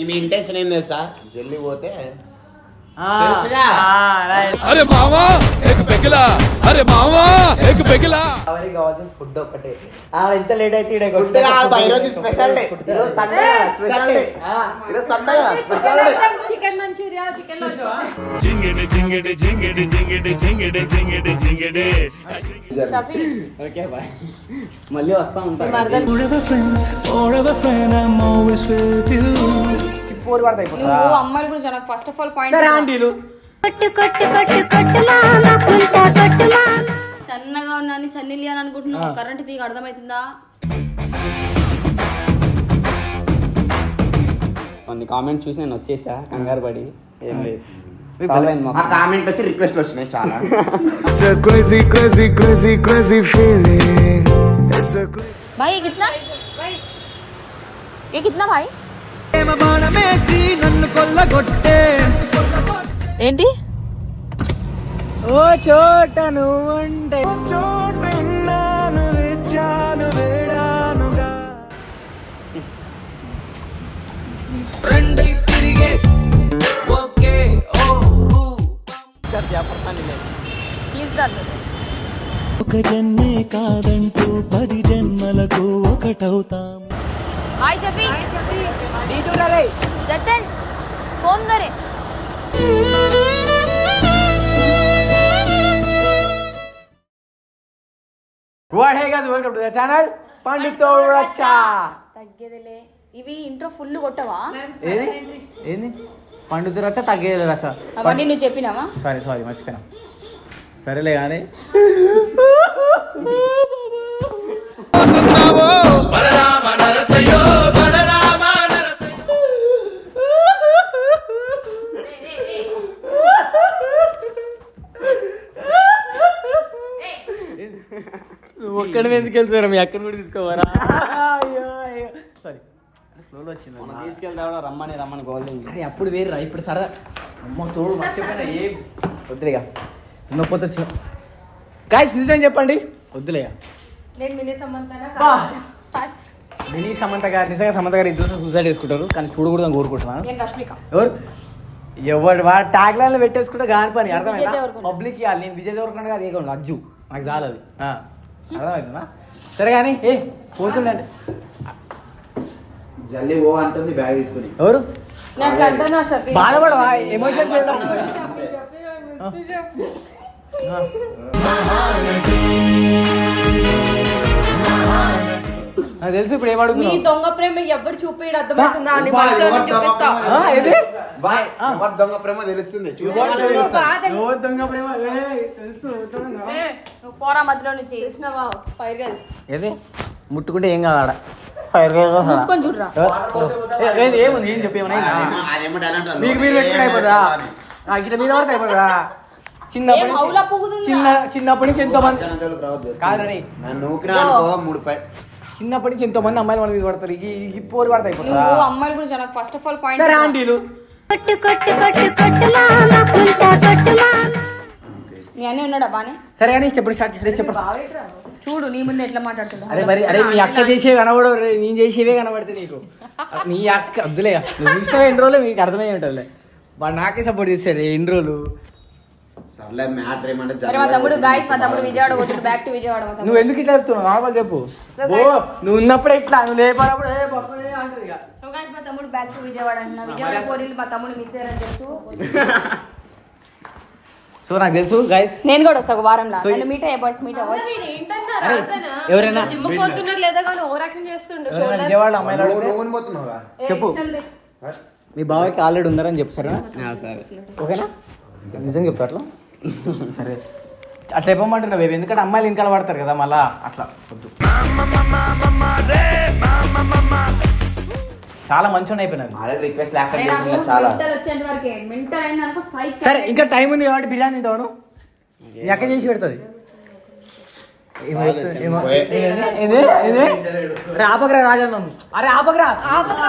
ఈమె ఇంటెన్షన్ ఏం తెలుసా? జల్లి పోతే అరే మామా ఏక పెకిలా అరే మామా ఏక పెకిలా అవని కావాల్సిన ఫుడ్ ఒక్కటే. ఆ ఎంత లేట్ అయితే ఇక్కడ ఫుడ్ కాదు ఈ రోజు స్పెషల్ డే. ఈ రోజు సండే స్పెషల్ డే. ఈ రోజు Sunday special day. Chicken Manchuria chicken లోచా జింగిడి జింగిడి జింగిడి జింగిడి జింగిడి జింగిడి జింగిడి. Okay bye. మళ్ళీ వస్తా ఉంటాను forever friend I am always with you ఇప్పుడు. నువ్వు అమ్మాయిల గురించి నాకు ఫస్ట్ ఆఫ్ ఆల్ సరే పాయింట్ ఆంటీలు కొట్టు కొట్టు కొట్టు కొట్టు మామ పుల్టా కొట్టు మామ సన్నగా ఉన్నాను సన్నీలి అని అనుకుంటున్నావు కరెంట్ తీగ అర్థమవుతుందా కొన్ని కామెంట్స్ చూసి నేను వచ్చేసా కంగారు పడి ఏం లేదు మీ Solve అయింది ఆ మొత్తం. కామెంట్ వచ్చి రిక్వెస్ట్ వచ్చినాయి చాలా It's a crazy, crazy, crazy, crazy feeling. It's a crazy. भाई ये कितना ये कितना भाई ఏంటి? ఓ చోట నువ్వుంటే. డన్ ఒక జన్మే కాదంటూ పది జన్మలకు ఒకటవుతాం. హాయ్ షఫీ జతన్ ఫోన్ దరే what hey guys welcome to the channel పండితో రచ్చా తగ్గేదిలే. ఇవి ఇంట్రో ఫుల్ కొట్టవా? ఏది? ఏంది? పండుతు రచ్చ తగ్గేది రచ్చ అవన్నీ నువ్వు చెప్పినావా? సారీ సారీ మర్చిపోయినా. సరేలే కానీ. వెళ్తారా మీ అక్కని కూడా తీసుకోవారా సారీ ఫ్లోలో వచ్చింది. మనం తీసుకెళ్తా రమ్మని రమ్మని గోల్డెన్ అరే అప్పుడు వేరురా ఇప్పుడు సరదా. అమ్మ తోడు మర్చిపోయినా ఏం? వద్దులేగా దున్నపోతే వచ్చిన. గాయస్ నిజం చెప్పండి. వద్దులేగా నేను మినీ. మినీ సమంత గారు నిజంగా సమంత గారు ఇద్దరు సూసైడ్ చేసుకుంటారు కానీ చూడకూడదని కోరుకుంటున్నాను ఎవరు? ఎవరు? వాడు ట్యాగ్ లైన్లో పెట్టేసుకుంటే కాని పని అర్థమైందా. పబ్లిక్ ఇవ్వాలి. నేను విజయ్ దేవరకొండ కాదు ఏగో అజ్జు. నాకు చాలదు ఆ, అర్థమవుతుందా సరే కానీ ఏ పోతుండండి జల్లి ఓ అంటుంది బ్యాగ్ తీసుకుని. ఎవరు? బాధపడవా? ఎమోషన్స్ నాకు తెలుసు ఇప్పుడు నీ ఏమడుగుతున్నావు దొంగ ప్రేమ ఎవ్వరు చూపించడు అర్థమవుతుందా? అని ఎవరు దొంగ చూపిస్తా ప్రేమ ఆ, ఏది? బాయ్ ఎవరు దొంగ ప్రేమ తెలుస్తుంది. కాదని. ఎవరు దొంగ ప్రేమ? ఏయ్, తెలుసు దొంగ. ఏ, నువ్వు పోరా మధ్యలో నుంచి. చూసినావా? ఫైర్ గర్ల్స్ ఏది? ముట్టుకుంటే ఏం కాదు ఫైర్ ముట్టుకొని చూడరా. ఏది ఏముంది? ఏం చెప్పి ఏమన్నా అయిందా? అదేమో- అదేమో talent వాళ్ళు. మీకు మీరు పెట్టుకుని అయిపోతుందా? నాకు ఇట్లా మీద పడితే అయిపోతుందా? చిన్నప్పటి ఏం హౌలా నుంచి పొగుతుందా? చిన్న చిన్నప్పటి నుంచి ఎంతో మంది జనం జోలికి రావద్దు. కాదని. నన్ను అనుకో మూడు పై చిన్నప్పటి నుంచి ఎంతో మంది అమ్మాయిలు మన మీద పడతారు. ఈ ఈ పోరు పడితే అయిపోతుందా. నువ్వు అమ్మాయిల గురించి నాకు ఫస్ట్ ఆఫ్ ఆల్ సరే పాయింట్ ఆంటీలు. కొట్టు కొట్టు కొట్టు కొట్టు మామ పుల్టా కొట్టు మామ నీ అన్నీ ఉన్నాడా బానే? సరే అని చెప్పండి స్టార్ట్ చేసి చెప్పండి చూడు నీ ముందు ఎట్లా మాట్లాడుతున్నా అరే మరి అరే మీ అక్క చేసేవి కనబడవు రే, నేను చేసేవే కనబడితే నీకు. మీ అక్క వద్దులే. నువ్వు చూసినవే ఎన్ని రోజులు మీకు అర్థమై ఉంటుందిలే. వాడు నాకే సపోర్ట్ చేశాడు ఎన్ని రోజులు. నువ్వు ఎందుకు ఇట్లా చెప్తున్నావు? నార్మల్ చెప్పు. ఓ నువ్వు ఉన్నప్పుడే ఇట్లా నువ్వు లేపనప్పుడు ఏ పక్కనే అంటది ఇక. సో గాయస్ మా తమ్ముడు బ్యాక్ టు విజయవాడ అంటున్నా. విజయవాడ పోరీలు మా తమ్ముడు మిస్ అయ్యారని తెలుసు సో నాకు తెలుసు గైస్ నేను కూడా వస్తా ఒక వారంలో. నన్ను మీట్ అయ్యే బాయ్స్ మీట్ అవ్వచ్చు ఎవరైనా పోతున్నారు లేదా కానీ ఓవర్ యాక్షన్ చేస్తుండు ఎవరైనా విజయవాడలో అమ్మాయిలు నువ్వు అడిగితే నువ్వు పోతున్నావుగా? చెప్పు. మీ బాబాయ్కి ఆల్రెడీ ఉన్నారని చెప్పు సరేనా? సరే. ఓకేనా? నిజం చెప్తా అట్లా? సరే. అట్లా చెప్పమంటున్నా బేబీ. ఎందుకంటే అమ్మాయిలు ఇంకా పడతారు కదా మళ్ళా. అట్లా. వద్దు. చాలా మంచిగా ఆల్రెడీ రిక్వెస్ట్ యాక్సెప్ట్ చేసిన చాలా. సరే ఇంకా టైం ఉంది కాబట్టి బిర్యానీ తింటాను నీ అక్క చేసి పెడుతుంది? ఏంది? ఏంది? అరే ఆపకరా రాజా నన్ను. అరే ఆపకరా. ఆపకరా,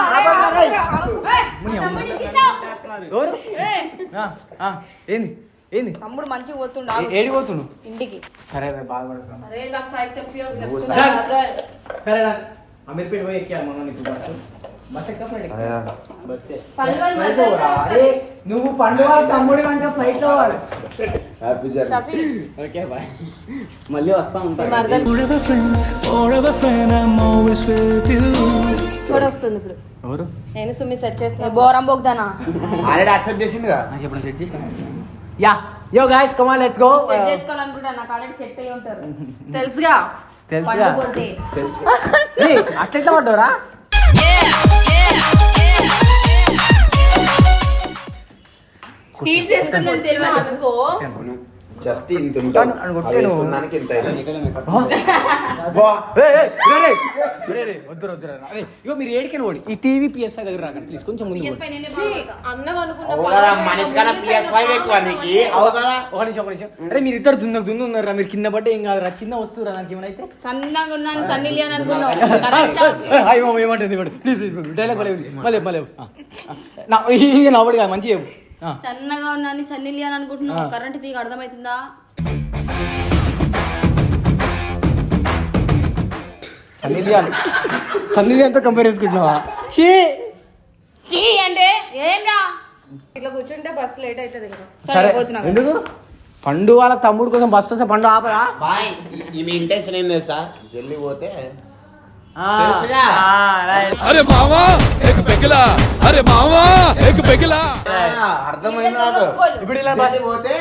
రేయ్. ముని అమ్మ. ఎవరు? ఆ, ఆ, ఏంది? ఏంది? తమ్ముడు మంచిగా పోతుండు ఏ- ఏడికి పోతుండు? ఇంటికి. సరే రే, తెప్పియో సరే రా అమీర్పేట పోయి ఎక్కాలి మనం నీకు బస్సు. బస్? అరే నువ్వు పండుగ తమ్ముడి అంటే flight happy journey okay bye. మళ్ళీ వస్తా ఉంటాను. కూడా వస్తుంది ఇప్పుడు. ఎవరు? నేను సుమి సెట్ చేసిన బోరం బోగ్దానా? Already accept చేసిండుగా. నాకు ఎప్పుడు సెట్ చేసిన? Yeah. Yo guys come on let's go చేసుకోవాలనుకుంటా నాకు ఆల్రెడీ సెట్ అయ్యి ఉంటారు. తెలుసుగా? తెలుసుగా. అట్లెట్లా పడ్డావురా? స్పీడ్ చేసుకుందని తెలియదు అనుకో. జస్ట్ ఇంత ఇగో మీరు ఏడికని ఓడి. ఈ టీవీ పిఎస్ ఫైవ్ దగ్గర రాకండి ప్లీజ్ కొంచెం ముందు PS5 నేనే బాగా అన్నం అనుకున్న అవు కదా మనిషి కన్నా పిఎస్ ఫైవ్ ఎక్కువ నీకు. అవు కదా ఒక నిమిషం ఒక నిమిషం. అరే మీరు ఇద్దరు దున్న దున్ను ఉన్నారా మీరు కింద పడ్డ ఏం కాదురా? చిన్న వస్తువురా నాకు ఏమైతే సన్నగా ఉన్నాను. ఏమంటుంది డైలాగ్ మళ్ళీ మళ్ళీ మళ్ళీ. నా ఇది నవ్వడు కాదు మంచిగా. సన్నగా ఉన్నాను సన్నీ లియోన్ అనుకుంటున్నావు. కరెంట్ తీగ అర్థమవుతుందా సన్నీ లియాన్ సన్నీ లియాన్తో కంపేర్ చేసుకుంటున్నావా? చీ! చీ అంటే ఏం రా? ఇట్లా కూర్చుంటే బస్ లేట్ అవుతుంది ఇంకా. సరే. ఎందుకు? పండు వాళ్ళ తమ్ముడు కోసం బస్సు వస్తే పండు ఆపరా? బాయ్ ఈ మీ ఇంటెన్షన్ ఏం తెలుసా? జల్లి పోతే అరే మామా ఏక పెగిలా అరే మామా ఏక పెగిలా అర్థమైంది ఇప్పుడు ఇలా పోతే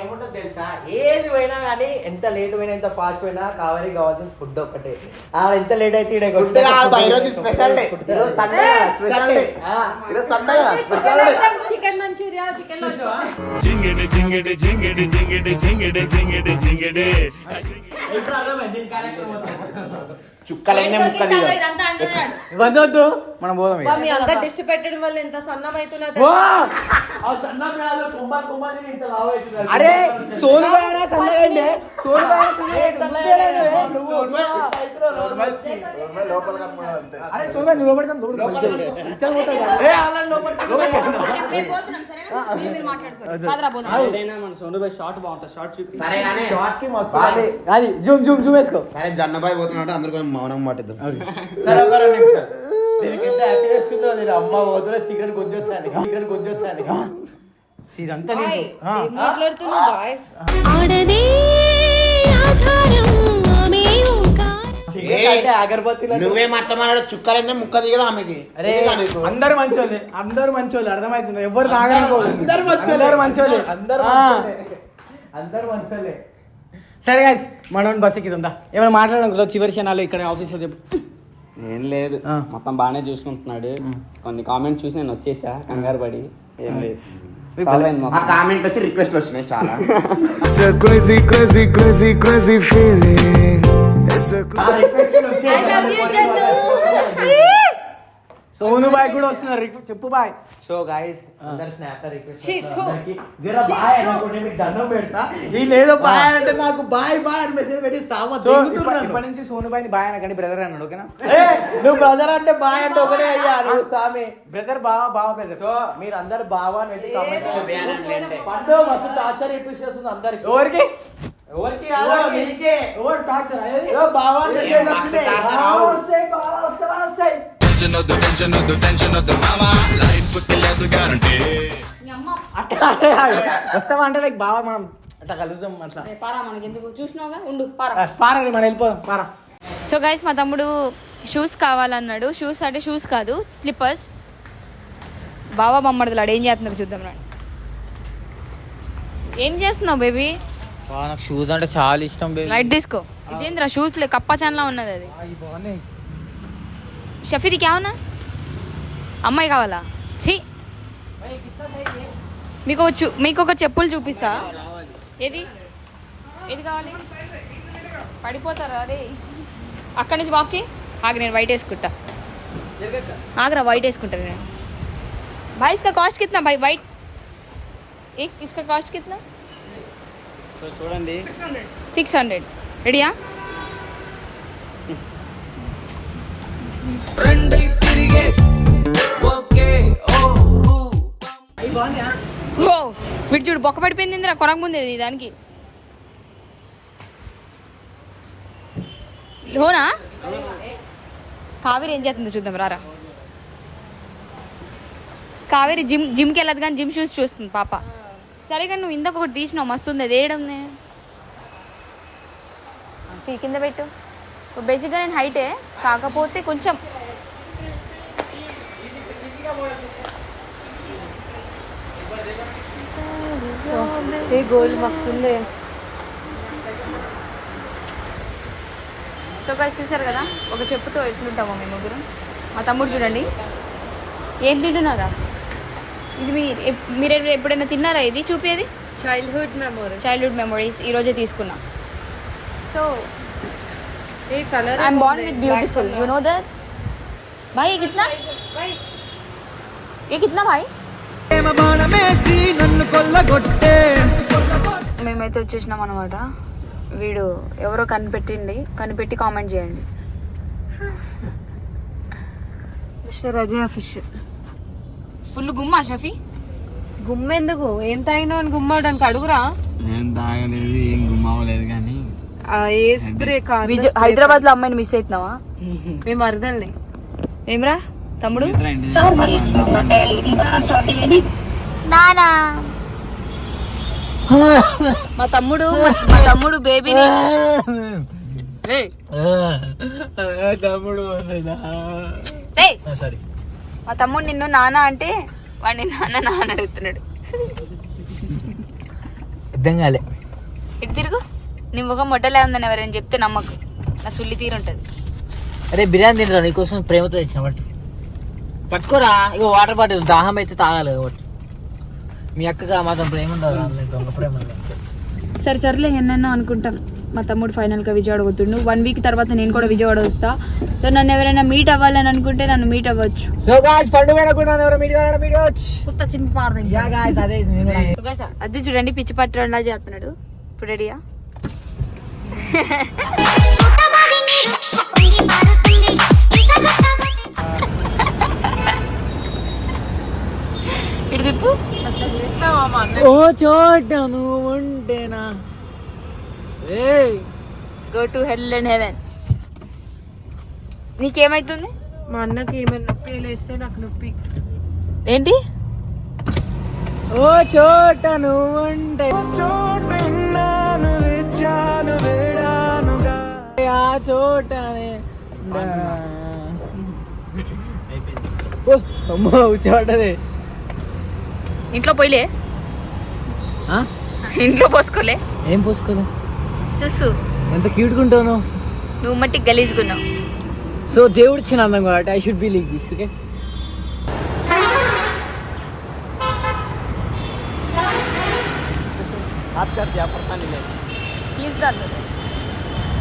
ఏముంటుంది తెలుసా? ఏది పోయినా కానీ ఎంత లేట్ పోయినా ఎంత ఫాస్ట్ పోయినా కావాలి కావాల్సిన ఫుడ్ ఒక్కటే. ఆడ ఎంత లేట్ అయితే జింగిడి జింగిడి జింగిడి జింగిడి జింగిడి జింగిడి జింగిడి. इकडं आलं पाहिजे कार्यक्रम ఇదంతా అంటున్నాడు. వద్దొద్దు మనం పోదాం ఇక. మీ అందరు డిస్ట్ పెట్టడం వల్ల ఎంత సన్నం అవుతున్నా! అరే సోను బాయనా సన్నగండి సోను. అరే బాయ్ నువ్వు లోపలికి కదా. ఏ, అలా లోపలికి లోపలికి ఏదైనా మన సోను షార్ట్ బాగుంటుంది. షార్ట్ చూపి. సరే కానీ షార్ట్కి. అది జూమ్ జూమ్ జూమ్ వేసుకో. సరే జన్నబాయ్ పోతున్నాడు అందరు కొంచెం మౌనం మాటిద్దాం సరే ఒక రెండు నిమిషాలు. దీనికి ఎంత హ్యాపీ చేసుకుందో నేను అమ్మ పోతున్నా చికెన్ కొంచెం చికెన్ కొంచెం ఇదంతా నీకు. ఆ, ఆ. మాట్లాడుతున్నావు బాయ్? ఆడదే ఆధారం ఆమె ఓంకారం చికెన్ అంటే అగరబత్తిలు అంటే- నువ్వే. మట్టమన్నాడు చుక్కలైందే ముక్క దిగదా ఆమెకి? అరే తెలీదా నీకు? అందరు మంచోళ్ళే. అందరు మంచోళ్ళు. అర్థమవుతుంది ఎవరు తాగనుకోదు అందరు మంచోళ్ళే. అందరు మంచోళ్ళే. అందరు అందరు మంచోళ్ళే. సరే గాయస్ మనం బస్ ఎక్కిందా ఏమైనా మాట్లాడడం చివరి క్షణాలు ఇక్కడ ఆఫీస్లో చెప్పు. ఏం లేదు. మొత్తం బాగానే చూసుకుంటున్నాడు. కొన్ని కామెంట్స్ చూసి నేను వచ్చేసా కంగారు పడి. ఏం లేదు. ఆ. కామెంట్ వచ్చి రిక్వెస్ట్ వచ్చినాయి చాలా. It's a crazy, crazy, crazy, Sonu bye కూడా వస్తున్నారు. చెప్పు బాయ్. సో గాయస్ అందరు స్నాప్ రిక్వెస్ట్. జర బాయ్ అనుకోండి మీకు దండం పెడతా. ఈ లేదో బాయ్ అంటే నాకు బాయ్ బాయ్ అని మెసేజ్ పెట్టి సామ ఇప్పటి నుంచి సోను బాయ్ బాయ్ అనకండి బ్రదర్ అన్నాడు ఓకేనా? నువ్వు బ్రదర్ అంటే బాయ్ అంటే ఒకటే అయ్యా నువ్వు సామి. బ్రదర్ బావా బావా బ్రదర్ సో మీరు అందరు బావా అని పెట్టి comment పండు మస్తు టార్చర్ ఇప్పిస్తుంది అందరికి. ఎవరికి? ఎవరికి నీకే ఎవరు? టార్చర్? బావా torture బావా రావు. వస్తాయి, బావా వస్తాయి, వస్తాయి. మీ అమ్మ అట్లా అంటే కాదు. వస్తావా అంటే లైక్ బావా మనం అట్లా కలుద్దాం అట్లా. పారా మనకి ఎందుకు? చూసినావుగా? ఉండు పారా. ఆ, పారండి మనం వెళ్ళిపోదాం పారా. సో గైస్ మా తమ్ముడు షూస్ కావాలన్నాడు. షూస్ అంటే షూస్ కాదు స్లిప్పర్స్ బావా బొమ్మడులాడు ఏం చేస్తున్నారు చూద్దాం రండి ఏం చేస్తున్నావు బేబీ నాకు షూస్ అంటే చాలా ఇష్టం లైట్ తీసుకో. ఇదేంద్రా షూస్ లే కప్పా చాన్లా ఉన్నది అది. షఫీది క్యావునా అమ్మాయి కావాలా ఛీ మీకు ఒక చూ- మీకు ఒక చెప్పులు చూపిస్తా ఏది ఏది కావాలి పడిపోతారా అదే అక్కడి నుంచి వాక్ చేయి ఆగి నేను వైట్ వేసుకుంటా ఆగరా వైట్ వేసుకుంటాను నేను भाई इसका कॉस्ट कितना भाई वाइट एक इसका कॉस्ट कितना సో చూడండి సిక్స్ హండ్రెడ్ రెడీయా ఓ వీడు చూడు బొక్క పడిపోయింది ఇందిరా కొనక ముందే దానికి. లోనా? కావేరి ఏం చేస్తుందో చూద్దాం రారా. కావేరి జిమ్ జిమ్కి వెళ్ళదు కానీ జిమ్ షూస్ చూస్తుంది పాప. సరే కానీ నువ్వు ఇందాక ఒకటి తీసినావు మస్తు ఉంది అది ఏడుంది? తీ కింద పెట్టు. బేసిక్గా నేను హైటే కాకపోతే కొంచెం. ఏ గోల్ మస్తుంది. సో కలిసి చూసారు కదా? ఒక చెప్పుతో ఎట్లుంటామో మేము ముగ్గురు. మా తమ్ముడు చూడండి. ఏం తింటున్నారా? ఇది మీ మీరు ఎప్పుడైనా తిన్నారా ఇది? చూపేది? చైల్డ్హుడ్ మెమొరీ చైల్డ్హుడ్ మెమొరీస్ ఈరోజే తీసుకున్నా. So a colour I am born with beautiful you know that భాయ్ ये कितना ये कितना भाई నన్ను కొల్లగొట్టే మేమైతే వచ్చేసినాం అనమాట వీడు ఎవరో కనిపెట్టిండి కనిపెట్టి కామెంట్ చేయండి మిస్టర్ అజయ్ ఫిష్ ఫుల్ గుమ్మా షఫీ గుమ్మెందుకు ఏం తాగినావు అని గుమ్మడానికి అడుగురా నేను తాగలేదు ఏం గుమ్మవలేదు కానీ ఆ ఏ స్ప్రే విజయ్ హైదరాబాద్లో అమ్మాయిని మిస్ అవుతున్నావా మేము అర్థంలే ఏమ్రా? తమ్ముడు? నానా. మా తమ్ముడు మా- తమ్ముడు బేబీని తమ్ముడు మా తమ్ముడు నిన్ను నాన్న అంటే వాడిని నాన్న నాన్న అడుగుతున్నాడు. అర్థం కాలే. నీ ముఖం మొట్టలే ఉందని ఎవరైనా చెప్తే నమ్మకు. నా సుల్లి తీరుంటది అరే బిర్యానీ తింటారా నీకోసం ప్రేమతో తెచ్చిన బట్టి పట్టుకోరా. ఇక వాటర్ బాటిల్. దాహం అయితే తాగాలి కాబట్టి. మీ అక్కగా మాత్రం ప్రేమ ఉండదు దొంగ ప్రేమ. సరే సర్లే ఎన్నెన్నో అనుకుంటాం. మా తమ్ముడు ఫైనల్గా విజయవాడ పోతుండు. వన్ వీక్ తర్వాత నేను కూడా విజయవాడ వస్తా. సో నన్ను ఎవరైనా మీట్ అవ్వాలని అనుకుంటే నన్ను మీట్ అవ్వచ్చు. సో గాయ్స్ పండు మీద కూడా ఎవరు మీడియా మీడియా వచ్చి పుస్త చింపి పారదండి యా గాయ్స్ అదే చూడండి పిచ్చి పట్టడంలా చేస్తున్నాడు. ఇప్పుడు రెడీయా ఓ చోట నువ్వు ఉంటేనా? Go to hell and heaven నీకేమైతుంది? మా అన్నకి ఏమైనా నొప్పి లేస్తే నాకు నొప్పి. ఏంటి? ఓ చోట నువ్వు ఉంటే అమ్మో చోటదే ఇంట్లో పోయిలే? ఆ? ఇంట్లో పోసుకోలే? ఏం పోసుకోదు సుసు. ఎంత క్యూట్గా ఉంటావు నువ్వు. నువ్వు మట్టి గలీజుకున్నావు సో దేవుడు ఇచ్చిన అందం కాబట్టి I should be like this okay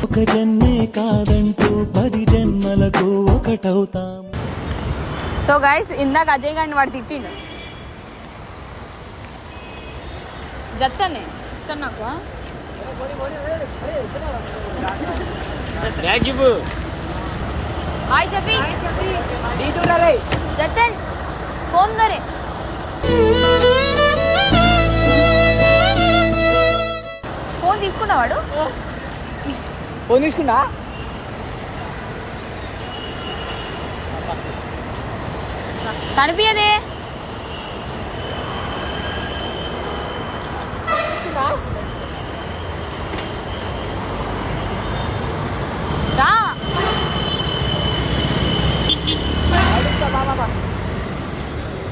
ఒక జన్మే కాదంటూ పది జన్మలకు ఒకటవుతాం. సో గైస్ ఇందాక అజయ్ గారిని వాడు తిట్టిండు. జత్తనే నాకు? హాయ్ షఫీ జతన్ ఫోన్ करे ఫోన్ తీసుకున్నావాడు ఫోన్ తీసుకున్నా? కనిపించదే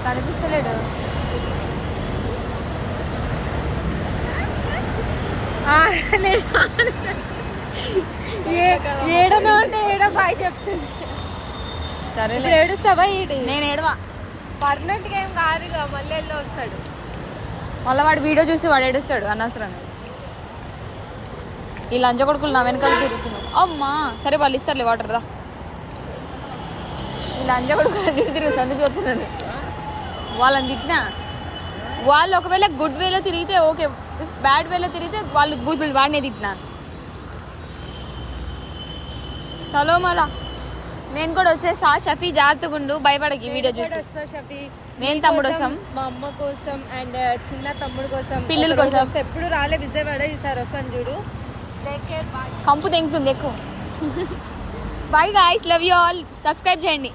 కనిపిస్తలేడు. ఏడనో అంటే బాయ్ చెప్తుంది. సరేలే. ఇప్పుడు ఏడుస్తావా ఏంటి నేను ఏడవా. పర్మనెంట్గా ఏం కాదు ఇక మళ్ళీ వెళ్ళి వస్తాడు. మళ్ళీ వాడు వీడియో చూసి వాడు ఏడుస్తాడు అనవసరంగా. ఈ లంచ కొడుకులు నా వెనకాల తిరుగుతున్నారు. అమ్మా సరే వాళ్ళు ఇస్తారులే వాటర్ దా. లంజ కొడుకు తిరుగుతుంది అందుకు చెప్తున్నాను వాళ్ళని తిట్టినా? వాళ్ళు ఒకవేళ గుడ్ వేలో తిరిగితే ఓకే బ్యాడ్ వేలో తిరిగితే వాళ్ళు బూతులు వాడినే తిట్టినాను చలో మళ్ళా. నేను కూడా వచ్చేస్తా షఫీ జాగ్రత్తగుండు భయపడకి వీడియో చూసి. షఫీ. నేను తమ్ముడు వస్తాం. మా అమ్మ కోసం అండ్ చిన్న తమ్ముడు కోసం పిల్లల కోసం. ఎప్పుడు రాలే విజయవాడ ఈసారి వస్తాను చూడు. కంపు తెంగుతుంది ఎక్కువ. Bye guys love you all subscribe చేయండి.